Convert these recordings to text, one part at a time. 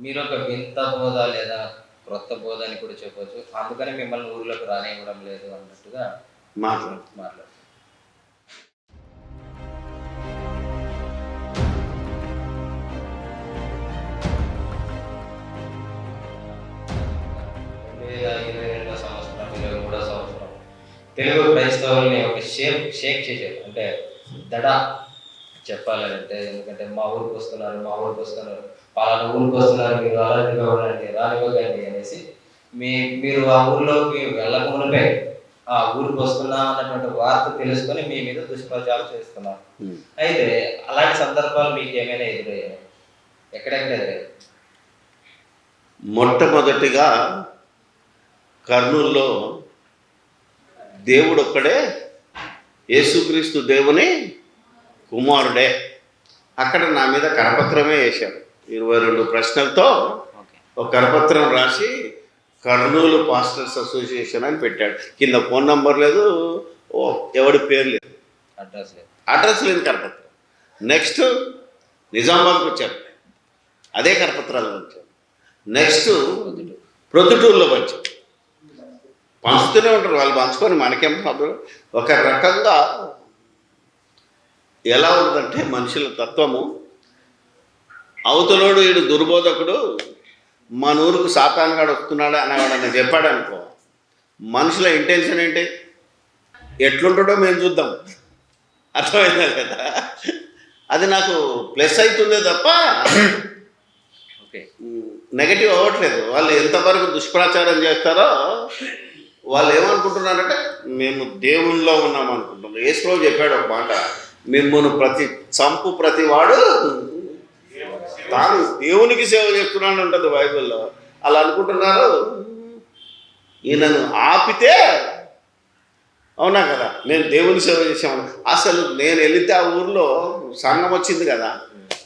మీరు ఒక వింత బోధ లేదా క్రొత్త బోధ అని కూడా చెప్పొచ్చు. అందుకని మిమ్మల్ని ఊర్లోకి రానివ్వడం లేదు అన్నట్టుగా మాట్లాడు. వేల ఇరవై రెండో సంవత్సరం ఇరవై మూడో సంవత్సరం. తెలుగు క్రైస్తవుల్ని ఒక షేక్ షేక్ చేశారు. అంటే దడ చెప్పాలంటే ఎందుకంటే మా ఊరికి వస్తున్నారు మా ఊరికి వస్తున్నారు. పలానా ఊరికి వస్తున్నారు మీరు ఉండండి రానివ్వకండి అనేసి మీ మీరు ఆ ఊర్లోకి వెళ్ళకమునిపే ఆ ఊరికి వస్తున్నా అన్నటువంటి వార్త తెలుసుకొని మీ మీద దుష్ప్రచారం చేస్తున్నారు. అయితే అలాంటి సందర్భాలు మీకు ఏమైనా ఎదురయ్యాయి? ఎక్కడెక్కడ ఎదురయ్యాయి? మొట్టమొదటిగా కర్నూల్లో దేవుడు ఒక్కడే యేసుక్రీస్తు దేవుని కుమారుడే. అక్కడ నా మీద కరపత్రమే వేశారు ఇరవై రెండు ప్రశ్నలతో ఒక కరపత్రం రాసి కర్నూలు పాస్టర్స్ అసోసియేషన్ అని పెట్టాడు. కింద ఫోన్ నంబర్ లేదు ఓ ఎవడి పేరు లేదు. అడ్రస్ లేదు. అడ్రస్ లేని కరపత్రం. నెక్స్ట్ నిజామాబాద్కి వచ్చారు అదే కరపత్రాలు వచ్చారు నెక్స్ట్ ప్రొద్దుటూరులో వచ్చారు పంచుతూనే ఉంటారు. వాళ్ళు పంచుకొని మనకేం ప్రాబ్లం ఒక రకంగా ఎలా ఉంటుందంటే మనుషుల తత్వము. అవతలోడు వీడు దుర్బోధకుడు మన ఊరుకు సాతానుగాడు వస్తున్నాడు అనేవాడని చెప్పాడు అనుకో మనుషుల ఇంటెన్షన్ ఏంటి? ఎట్లుంటాడో మేము చూద్దాం. అర్థమైందా లేదా? అది నాకు ప్లస్ అవుతుందే తప్ప ఓకే. నెగటివ్ అవ్వట్లేదు. వాళ్ళు ఎంతవరకు దుష్ప్రచారం చేస్తారో వాళ్ళు ఏమనుకుంటున్నారంటే మేము దేవుల్లో ఉన్నాం అనుకుంటున్నాం యేసులో చెప్పాడు ఒక మాట. మిమ్మల్ని ప్రతి చంపు ప్రతి వాడు తాను దేవునికి సేవ చేస్తున్నాను ఉంటుంది బైబిల్లో. అలా అనుకుంటున్నారు? ఈయనను ఆపితే అవునా కదా? నేను దేవుని సేవ చేసాము అసలు నేను వెళితే ఆ ఊర్లో సంఘం వచ్చింది కదా.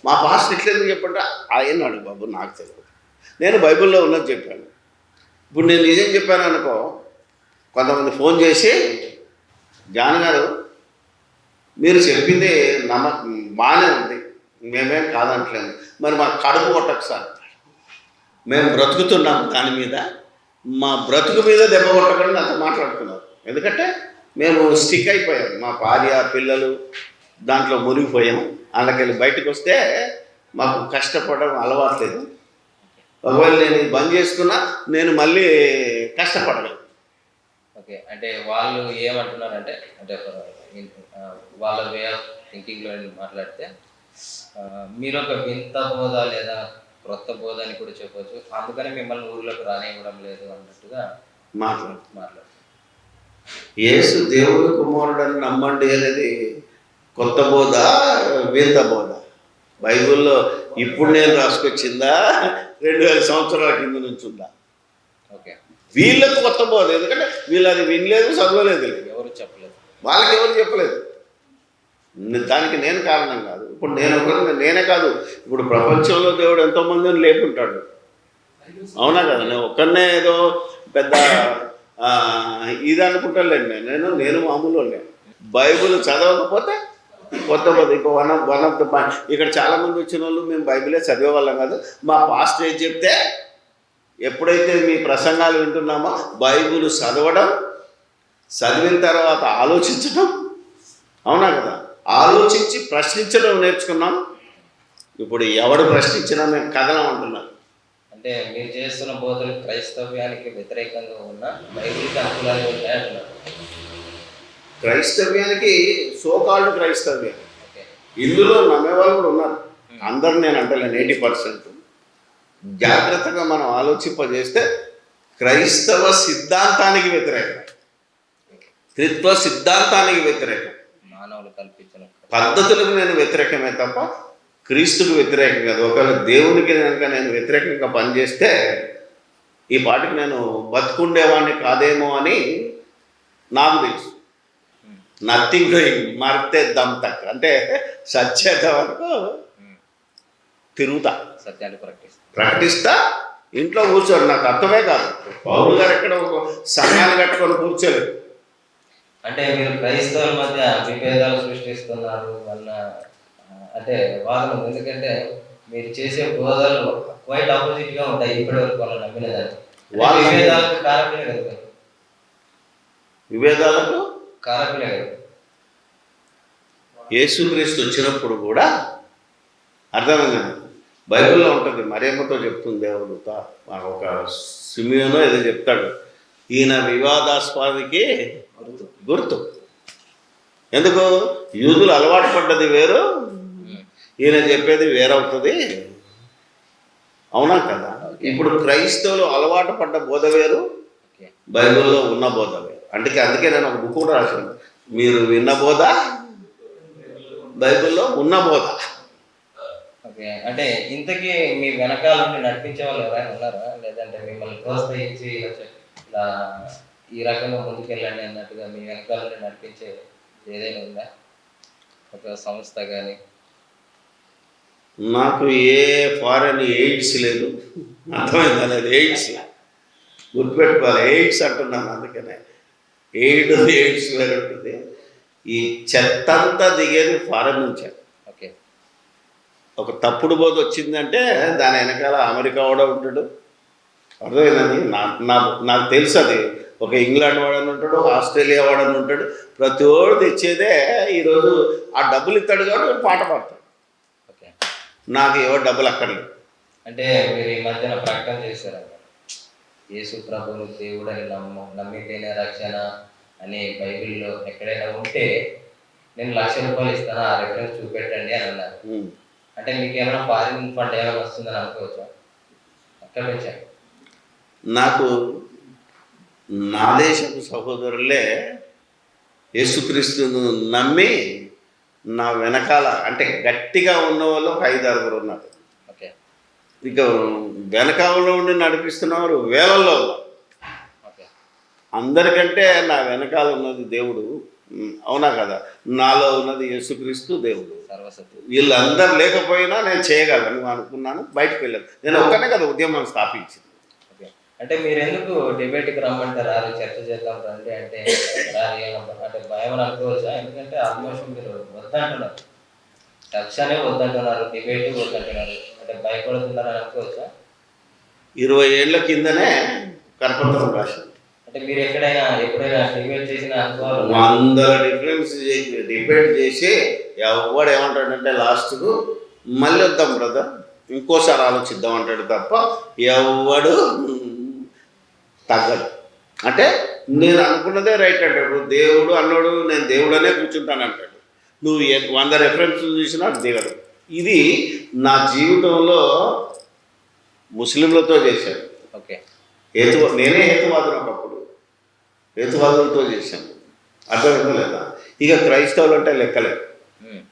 మా పాస్టర్ ఇట్లేదు చెప్పంటే ఆయన్నాడు బాబు నాకు తెలియదు నేను బైబిల్లో ఉన్నది చెప్పాను. ఇప్పుడు నేను నిజం చెప్పాను అనుకో కొంతమంది ఫోన్ చేసి జాన్ గారు మీరు చెప్పింది నమ్మ బాగానే ఉంది. మేమేం కాదంటలేము మరి మా కడుపు కొట్టకసారి మేము బ్రతుకుతున్నాం దాని మీద. మా బ్రతుకు మీద దెబ్బ కొట్టకుండా అంత మాట్లాడుతున్నారు. ఎందుకంటే మేము స్టిక్ అయిపోయాం. మా భార్య పిల్లలు దాంట్లో మునిగిపోయాం. అందుకని బయటకు వస్తే మాకు కష్టపడడం అలవాట్లేదు ఒకవేళ నేను బంద్ చేసుకున్నా నేను మళ్ళీ కష్టపడలేదు. ఓకే. అంటే వాళ్ళు ఏమంటున్నారంటే అంటే వాళ్ళ వే ఆఫ్ థింకింగ్లో మాట్లాడితే మీరు ఒక వింత బోధ లేదా క్రొత్త బోధ అని కూడా చెప్పొచ్చు. అందుకని మిమ్మల్ని ఊర్లోకి రానివ్వడం లేదు అన్నట్టుగా మాట్లాడు. మాట్లాడుతున్నారు యేసు దేవుని కుమారుడని నమ్మండి అనేది కొత్త బోధ వింత బోధ. బైబిల్లో ఇప్పుడు నేను రాసుకొచ్చిందా రెండు వేల సంవత్సరాల కింద నుంచి ఉందా? ఓకే. వీళ్ళకు కొత్త బోధ. ఎందుకంటే వీళ్ళు అది వినలేదు చదవలేదు. ఎవరు చెప్పలేదు. వాళ్ళకి ఎవరు చెప్పలేదు దానికి నేను కారణం కాదు. ఇప్పుడు నేను నేనే కాదు. ఇప్పుడు ప్రపంచంలో దేవుడు ఎంతోమందిని లేపుంటాడు అవునా కదా? నేను ఒక్కనే ఏదో పెద్ద ఇది అనుకుంటానులేండి నేను. నేను నేను మామూలు వాళ్ళే. బైబిల్ చదవకపోతే కొత్త బోధ ఇంకో one of one of the ఇక్కడ చాలామంది వచ్చిన వాళ్ళు మేము బైబిలే చదివేవాళ్ళం కాదు. మా పాస్ట్ ఏం చెప్తే ఎప్పుడైతే మీ ప్రసంగాలు వింటున్నామో బైబిల్ చదవడం చదివిన తర్వాత ఆలోచించడం అవునా కదా? ఆలోచించి ప్రశ్నించడం నేర్చుకున్నాం. ఇప్పుడు ఎవడు ప్రశ్నించినా మేము కథలం అంటున్నాం. అంటే మీరు చేస్తున్న బోధలు క్రైస్తవ్యానికి వ్యతిరేకంగా ఉన్న ఉంటాయి అంటున్నారు క్రైస్తవ్యానికి సోకాళ్ళు క్రైస్తవ్యం. ఇందులో నమ్మేవాళ్ళు కూడా ఉన్నారు. అందరు నేను అంటలేను ఎయిటీ పర్సెంట్. జాగ్రత్తగా మనం ఆలోచింపజేస్తే క్రైస్తవ సిద్ధాంతానికి వ్యతిరేకం. త్రిత్వ సిద్ధాంతానికి వ్యతిరేకం. మానవులు కల్పించిన పద్ధతులకు నేను వ్యతిరేకమే తప్ప క్రీస్తుకు వ్యతిరేకం కాదు. ఒకవేళ దేవునికి కనుక నేను వ్యతిరేకంగా పనిచేస్తే ఈ పాటికి నేను బతుకుండేవాడిని కాదేమో అని నాకు తెలుసు. నథింగ్ డూయింగ్ మరితే దమ్ తక్. అంటే సచ్చేత వరకు తిరుగుతా. సత్యాన్ని ప్రకటిస్తారు ప్రకటిస్తా ఇంట్లో కూర్చోడు. నాకు అర్థమే కాదు. పౌరులు గారు ఎక్కడ ఒక సంఘాలు కట్టుకొని కూర్చోలేదు అంటే మీరు క్రైస్తవుల మధ్య విభేదాలు సృష్టిస్తున్నారు అన్న అంటే వాదన. ఎందుకంటే మీరు చేసే బోధలు క్వైట్ ఆపోజిట్గా ఉంటాయి. ఇప్పటి వరకు వాళ్ళు నమ్మిన దాన్ని వాళ్ళ విభేదాలకు కారకులే కదా. విభేదాలకు? కారకులే కదా. యేసుక్రీస్తు వచ్చినప్పుడు కూడా అర్థమైంది. బైబిల్లో ఉంటుంది. మరేమతో చెప్తుంది దేవుడు. తా- మాకు ఒక సిమియోనో ఏదో చెప్తాడు. ఈయన వివాదాస్పదకి గుర్తు. ఎందుకు? యూదులు అలవాటు పడ్డది వేరు. ఈయన చెప్పేది వేరవుతుంది. అవునా కదా? ఇప్పుడు క్రైస్తవులు అలవాటు పడ్డ బోధ వేరు. బైబిల్లో ఉన్న బోధ వేరు. అందుకే అందుకే నేను ఒక బుక్ కూడా రాశాను. మీరు విన్న బోధ? బైబిల్లో ఉన్న బోధ. ఓకే. అంటే ఇంతకీ మీ వెనకాల నుండి నడిపించే వాళ్ళు ఎవరైనా ఉన్నారా? లేదంటే మిమ్మల్ని ప్రోత్సహించి ఇలా ఈ రకంగా ముందుకెళ్ళండి అన్నట్టుగా మీ వెనకాల నుండి నడిపించే ఏదైనా ఉందా? ఒక సంస్థ కానీ నాకు ఏ ఫారెన్ ఎయిడ్స్ లేదు. అర్థమైందా? లేదు ఎయిడ్స్ గుర్తుపెట్టుకోవాలి ఎయిడ్స్ అంటున్నాను అందుకనే. ఎయిడ్ ఎయిడ్స్ వేరే ఉంటుంది. ఈ చెత్త అంతా దిగేది ఫారెన్ నుంచే. ఓకే. ఒక తప్పుడు బోధ వచ్చిందంటే దాని వెనకాల అమెరికా వాడు ఉంటాడు. అర్థమైందని నా నా నాకు తెలుసు అది. ఒక ఇంగ్లాండ్ వాడని ఉంటాడు ఆస్ట్రేలియా వాడని ఉంటాడు. ప్రతి ఓడు తెచ్చేదే ఈరోజు ఆ డబ్బులు ఇస్తాడు కాబట్టి పాట పాడతాడు ఓకే. నాకు ఎవరు డబ్బులు అక్కర్లేదు. అంటే మీరు ఈ మధ్యన ప్రకటన చేశారు యేసు ప్రభువును దేవుడని నమ్ము నమ్మితేనే రక్షణ అనే బైబిల్లో ఎక్కడైనా ఉంటే నేను లక్ష రూపాయలు ఇస్తాను? ఆ రెఫరెన్స్ చూపెట్టండి అని అన్నారు. అంటే మీకు ఏమైనా ఫారిన్ ఫండ్ ఏమైనా వస్తుందని అనుకోవచ్చా? అక్కడ నుంచే? నాకు నా దేశపు సహోదరులే యేసుక్రీస్తును నమ్మి నా వెనకాల అంటే గట్టిగా ఉన్న వాళ్ళు ఒక ఐదు ఆరుగురు ఉన్నారు. ఓకే. ఇక వెనకాలలో ఉండి నడిపిస్తున్నవారు వేలల్లో ఓకే. అందరికంటే నా వెనకాల ఉన్నది దేవుడు. అవునా కదా? నాలో ఉన్నది యేసుక్రీస్తు దేవుడు. సర్వసత్యం వీళ్ళందరూ లేకపోయినా నేను చేయగలను అనుకున్నాను బయటకు వెళ్ళాను. నేను ఒక్కనే కదా ఉద్యమం స్థాపించింది. అంటే మీరు ఎందుకు డిబేట్కి రమ్మంటే రారు చర్చ చేద్దాం రండి అంటే అంటే భయం అని అనుకోవచ్చా? ఎందుకంటే ఆల్మోస్ట్ మీరు వద్దంటున్నారు. రక్షణే వద్దంటున్నారు డిబేట్ వద్దంటున్నారు. అంటే భయపడుతున్నారని అనుకోవచ్చా? ఇరవై ఏళ్ళ కిందనే కరపత్రం రాశాను అంటే మీరు ఎక్కడైనా ఎప్పుడైనా డిబేట్ చేసిన వందల డిఫరెన్స్ డిబేట్ చేసి ఎవడు ఏమంటాడంటే లాస్ట్కు మళ్ళీ వద్దాం బ్రదర్ ఇంకోసారి ఆలోచిద్దాం అంటాడు తప్ప ఎవడు తగ్గడు అంటే నేను అనుకున్నదే రైట్ అంటాడు. దేవుడు అన్నాడు నేను దేవుడనే కూర్చుంటాను అంటాడు నువ్వు వంద రెఫరెన్స్ చూసినా దిగడు ఇది నా జీవితంలో ముస్లింలతో చేశాను. ఓకే. హేతు నేనే హేతువాదులు ఒకప్పుడు హేతువాదులతో చేశాను. అర్థమైందా లేదా? ఇక క్రైస్తవులు అంటే లెక్కలేదు ఉమ్.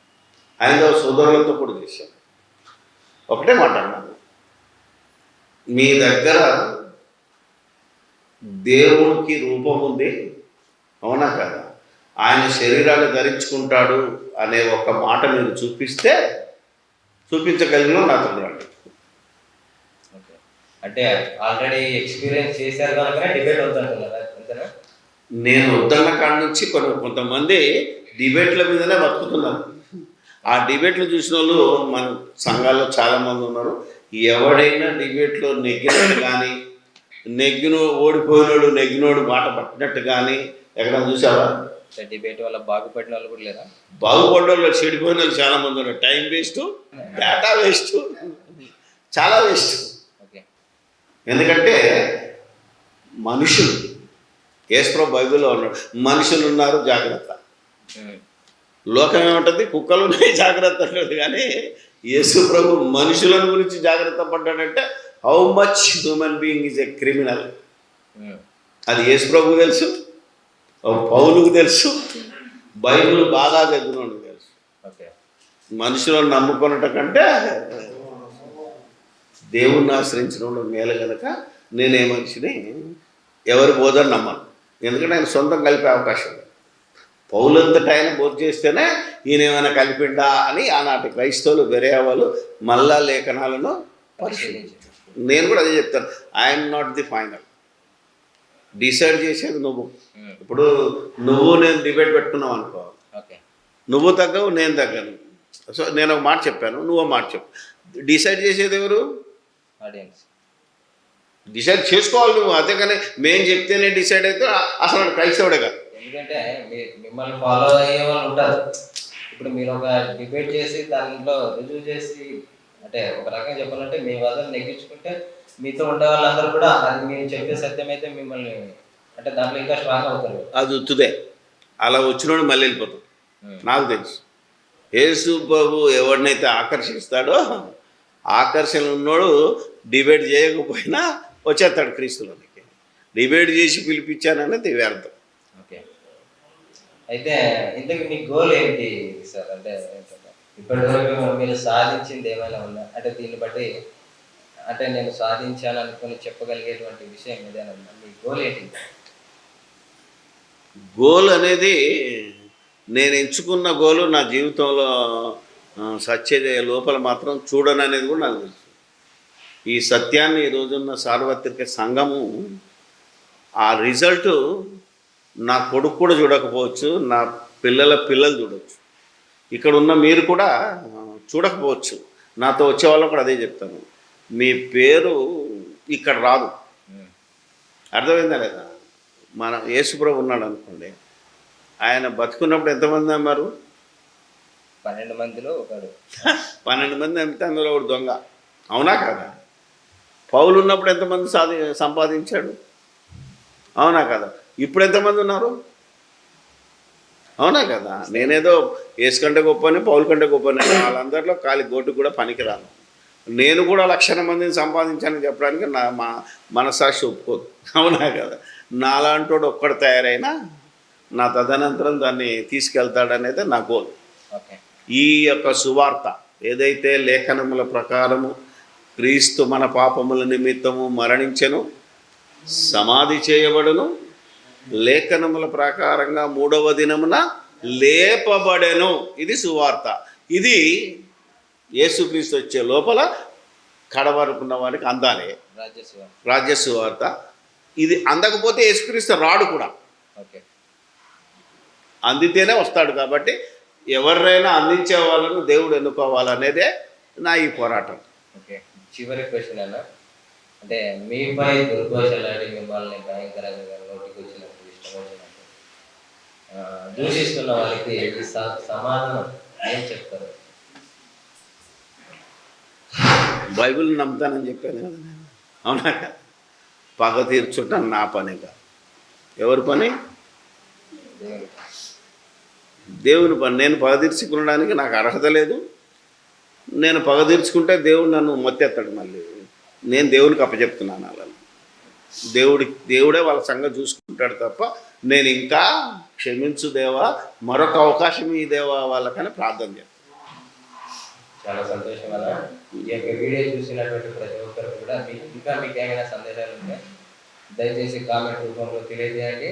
హైందవ సోదరులతో కూడా చేశాను. ఒకటే మాట అన్నాను. మీ దగ్గర దేవుడికి రూపం ఉంది అవునా కదా? ఆయన శరీరాన్ని ధరించుకుంటాడు అనే ఒక మాట మీరు చూపిస్తే చూపించగలిగిన నాతో రండి ఓకే. అంటే ఆల్రెడీ ఎక్స్పీరియన్స్ చేశారు కనుక డిబేట్ వద్దంటున్నారా నేను వద్దన్న కాడ నుంచి కొన్ని కొంతమంది డిబేట్ల మీదనే బతుకుతున్నారు. ఆ డిబేట్లు చూసిన వాళ్ళు మన సంఘాల్లో చాలామంది ఉన్నారు. ఎవడైనా డిబేట్లో నెగ్గినట్టు కానీ నెగ్గిన ఓడిపోయినోడు నెగ్గినోడు మాట పట్టినట్టు కానీ ఎక్కడ చూసావా? డిబేట్ వల్ల బాగుపడిన వాళ్ళు కూడా లేరా? బాగుపడ్డ వాళ్ళు చెడిపోయిన వాళ్ళు చాలామంది ఉన్నారు. టైం వేస్ట్ డేటా వేస్ట్ చాలా వేస్ట్. ఓకే. ఎందుకంటే మనుషులు ఏస్ప్రో బైబిల్లో ఉన్నాడు మనుషులు ఉన్నారు జాగ్రత్త. లోకం ఏమంటుంది? కుక్కలు ఉన్నాయి జాగ్రత్త అంటుంది. కానీ యేసు ప్రభు మనుషులను గురించి జాగ్రత్త పడ్డాడంటే how much human being is a criminal. అది యేసు ప్రభు తెలుసు. పౌలుకు తెలుసు. బైబిల్ బాగా చదివినోడు తెలుసు. ఓకే. మనుషులను నమ్ముకున్నట కంటే దేవుణ్ణి ఆశ్రయించిన మేలు కనుక నేనే మనిషిని ఎవరి బోధన నమ్మను. ఎందుకంటే ఆయన సొంతం కలిపే అవకాశం. పౌలంతట ఆయన బోధ చేస్తేనే ఈయన ఏమైనా కలిపిండా అని ఆనాటి క్రైస్తవులు బెరేవాళ్ళు మళ్ళా లేఖనాలను పరిశీలించారు. నేను కూడా అదే చెప్తాను. I'm not the final decide చేసేది నువ్వు. ఉమ్. ఇప్పుడు నువ్వు నేను డిబేట్ పెట్టుకున్నావు అనుకో. నువ్వు తగ్గవు నేను తగ్గను. సో నేను ఒక మాట చెప్పాను నువ్వు మాట చెప్పు. డిసైడ్ చేసేది ఎవరు? ఆడియన్స్ డిసైడ్ చేసుకోవాలి నువ్వు. అంతేగాని మేము చెప్తేనే డిసైడ్ అయితే అసలు వాడు క్రైస్తవుడే కాదు. ఎందుకంటే మిమ్మల్ని ఫాలో అయ్యే వాళ్ళు ఉంటారు. ఇప్పుడు మీరు ఒక డిబేట్ చేసి దాంట్లో రుజువు చేసి అంటే ఒక రకంగా చెప్పాలంటే మీ వాదన నెగ్గించుకుంటే మీతో ఉండే వాళ్ళందరూ కూడా అది మీరు చెప్పే సత్యం అయితే మిమ్మల్ని అంటే దాంట్లో ఇంకా స్ట్రాంగ్ అవుతారు. అది ఉత్తుదే అలా వచ్చినోడు మళ్ళీ వెళ్ళిపోతాడు. నాకు తెలుసు. యేసు బాబు ఎవరినైతే ఆకర్షిస్తాడో ఆకర్షణ ఉన్నోడు డిబేట్ చేయకపోయినా వచ్చేస్తాడు క్రీస్తులోనికి. డిబేట్ చేసి పిలిపించాననేది వ్యర్థం ఓకే. అయితే ఇంతకు మీ గోల్ ఏంటి సార్? అంటే ఇప్పటివరకు మీరు సాధించింది ఏమైనా ఉందా? అంటే దీన్ని బట్టి అంటే నేను సాధించాను అనుకుని చెప్పగలిగేటువంటి విషయం ఏదైనా ఉందా? మీ గోల్ ఏంటి? గోల్ అనేది నేను ఎంచుకున్న గోలు నా జీవితంలో సత్యజయ లోపల మాత్రం చూడను అనేది కూడా నాకు తెలుసు. ఈ సత్యాన్ని ఈ రోజున్న సార్వత్రిక సంఘము ఆ రిజల్ట్ నా కొడుకు కూడా చూడకపోవచ్చు నా పిల్లల పిల్లలు చూడవచ్చు ఇక్కడ ఉన్న మీరు కూడా చూడకపోవచ్చు. నాతో వచ్చే వాళ్ళకు కూడా అదే చెప్తాను. మీ పేరు ఇక్కడ రాదు. అర్థమైందా లేదా? మన యేసుప్రభు ఉన్నాడు అనుకోండి. ఆయన బతుకున్నప్పుడు ఎంతమంది అమ్మారు పన్నెండు మందిలో ఒకడు. పన్నెండు మంది అమ్మితే అందులో ఒకడు దొంగ. అవునా కదా? పౌలు ఉన్నప్పుడు ఎంతమంది సాధి సంపాదించాడు? అవునా కదా? ఇప్పుడు ఎంతమంది ఉన్నారు? అవునా కదా? నేనేదో ఏసు కంటే గొప్పని పౌలు కంటే గొప్పని వాళ్ళందరిలో కాలి గోటు కూడా పనికిరాను నేను కూడా లక్షల మందిని సంపాదించానని చెప్పడానికి నా మా మనసాక్షి ఒప్పుకోదు. అవునా కదా? నాలాంటోడు ఒక్కడు తయారైనా నా తదనంతరం దాన్ని తీసుకెళ్తాడనేది నా గోల్. ఈ యొక్క సువార్త ఏదైతే లేఖనముల ప్రకారము క్రీస్తు మన పాపముల నిమిత్తము మరణించెను సమాధి చేయబడును లేఖనముల ప్రకారంగా మూడవ దినమున లేపబడెను. ఇది సువార్త. ఇది యేసుక్రీస్తు వచ్చే లోపల కడవరుకున్న వారికి అందాలి. రాజ్య సువార్త ఇది అందకపోతే యేసుక్రీస్తు రాడు కూడా. ఓకే. అందితేనే వస్తాడు కాబట్టి ఎవరినైనా అందించే వాళ్ళను దేవుడు ఎన్నుకోవాలనేదే నా ఈ పోరాటం. ఓకే. చివరి క్వశ్చన్ అన్న. అంటే మీపై దుర్ఘోషలాడి మిమ్మల్ని భయంకరంగా నోటికి ఆ, దూషిస్తున్న వాళ్ళకి సమాధానం ఏం చెప్తారు? బైబిల్ నమ్ముతానని చెప్పాను కదా నేను. అవునా పగ తీర్చుట నా పని కాదు ఎవరి పని? దేవుని దేవుని పని. నేను పగ తీర్చుకునడానికి నాకు అర్హత లేదు. నేను పగ తీర్చుకుంటే దేవుడు నన్ను మొత్తెత్తాడు మళ్ళీ. నేను దేవునికి అప్పచెప్తున్నాను అలా దేవుడి దేవుడే వాళ్ళ సంగతి చూసుకుంటాడు తప్ప నేను ఇంకా క్షమించు దేవా మరొక అవకాశం ఈ దేవా వాళ్ళకని ప్రార్థన చేస్తాను చాలా సంతోషం అలా. ఈ యొక్క వీడియో చూసినటువంటి ప్రతి ఒక్కరు కూడా మీకు ఇంకా మీకు ఏమైనా సందేహాలు ఉంటే దయచేసి కామెంట్ రూపంలో తెలియజేయండి.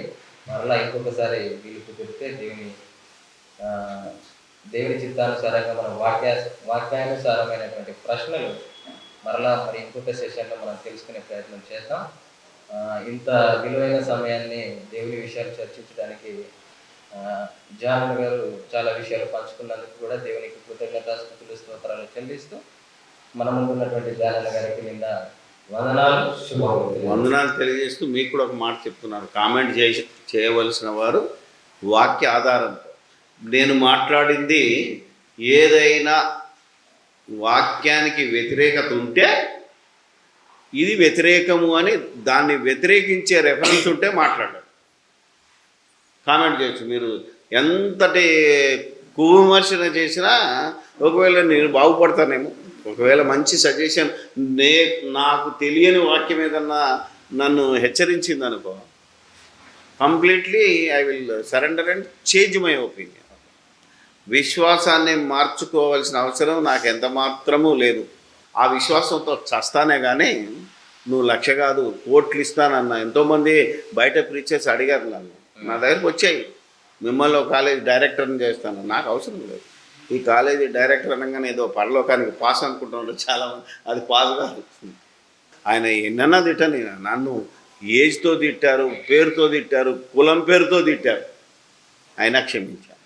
మరలా ఇంకొకసారి వీలు కుదిరితే దేవుని దేవుని చిత్తానుసారంగా మన వాక్యా వాక్యానుసారమైనటువంటి ప్రశ్నలు మరలా మరి ఇంకొక సెషన్లో మనం తెలుసుకునే ప్రయత్నం చేద్దాం. ఇంత విలువైన సమయాన్ని దేవుని విషయాలు చర్చించడానికి జాన్ గారు చాలా విషయాలు పంచుకున్నందుకు కూడా దేవునికి కృతజ్ఞతాస్తుతులు స్తోత్రాలు చెల్లిస్తూ మన ముందు ఉన్నటువంటి జానన్న గారికి నిన్న వందనాలు వందనాలు తెలియజేస్తూ మీకు కూడా ఒక మాట చెప్తున్నాను. కామెంట్ చేసి చేయవలసిన వారు వాక్య ఆధారంతో. నేను మాట్లాడింది ఏదైనా వాక్యానికి వ్యతిరేకత ఉంటే ఇది వ్యతిరేకము అని దాన్ని వ్యతిరేకించే రెఫరెన్స్ ఉంటే మాట్లాడాడు కామెంట్ చేయొచ్చు. మీరు ఎంతటి కువిమర్శన చేసినా ఒకవేళ నేను బాగుపడతానేమో ఒకవేళ మంచి సజెషన్ నే నాకు తెలియని వాక్యం ఏదన్నా నన్ను హెచ్చరించింది అనుకో completely I will surrender and change my opinion విశ్వాసాన్ని మార్చుకోవాల్సిన అవసరం నాకు ఎంత మాత్రమూ లేదు. ఆ విశ్వాసంతో చస్తానే కానీ నువ్వు లక్ష కాదు కోట్లు ఇస్తానన్న. ఎంతోమంది బయట ప్రీచర్స్ అడిగారు నన్ను. నా దగ్గరికి వచ్చాయి. మిమ్మల్ని కాలేజ్ డైరెక్టర్ని చేస్తాను. నాకు అవసరం లేదు. ఈ కాలేజీ డైరెక్టర్ అనగానే ఏదో పరలోకానికి పాస్ అనుకుంటున్నాడు చాలా అది పాస్ కాదు. ఆయన ఎన్నన్నా తిట్టని. నన్ను ఏజ్తో తిట్టారు పేరుతో తిట్టారు కులం పేరుతో తిట్టారు. అయినా క్షమించాను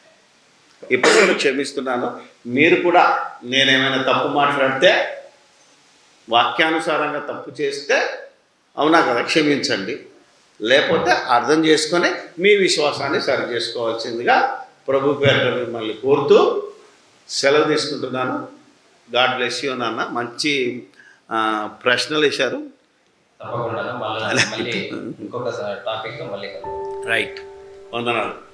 ఇప్పుడు క్షమిస్తున్నాను. మీరు కూడా నేనేమైనా తప్పు మాట్లాడితే వాక్యానుసారంగా తప్పు చేస్తే అవునా కదా? క్షమించండి. లేకపోతే అర్థం చేసుకొని మీ విశ్వాసాన్ని సరి చేసుకోవాల్సిందిగా ప్రభు పేరిట మిమ్మల్ని కోరుతూ సెలవు తీసుకుంటున్నాను. గాడ్ బ్లెస్ యూ నాన్న. మంచి ప్రశ్నలు వేశారు. తప్పకుండా ఇంకొక టాపిక్ మళ్ళీ. రైట్. వందనాలు.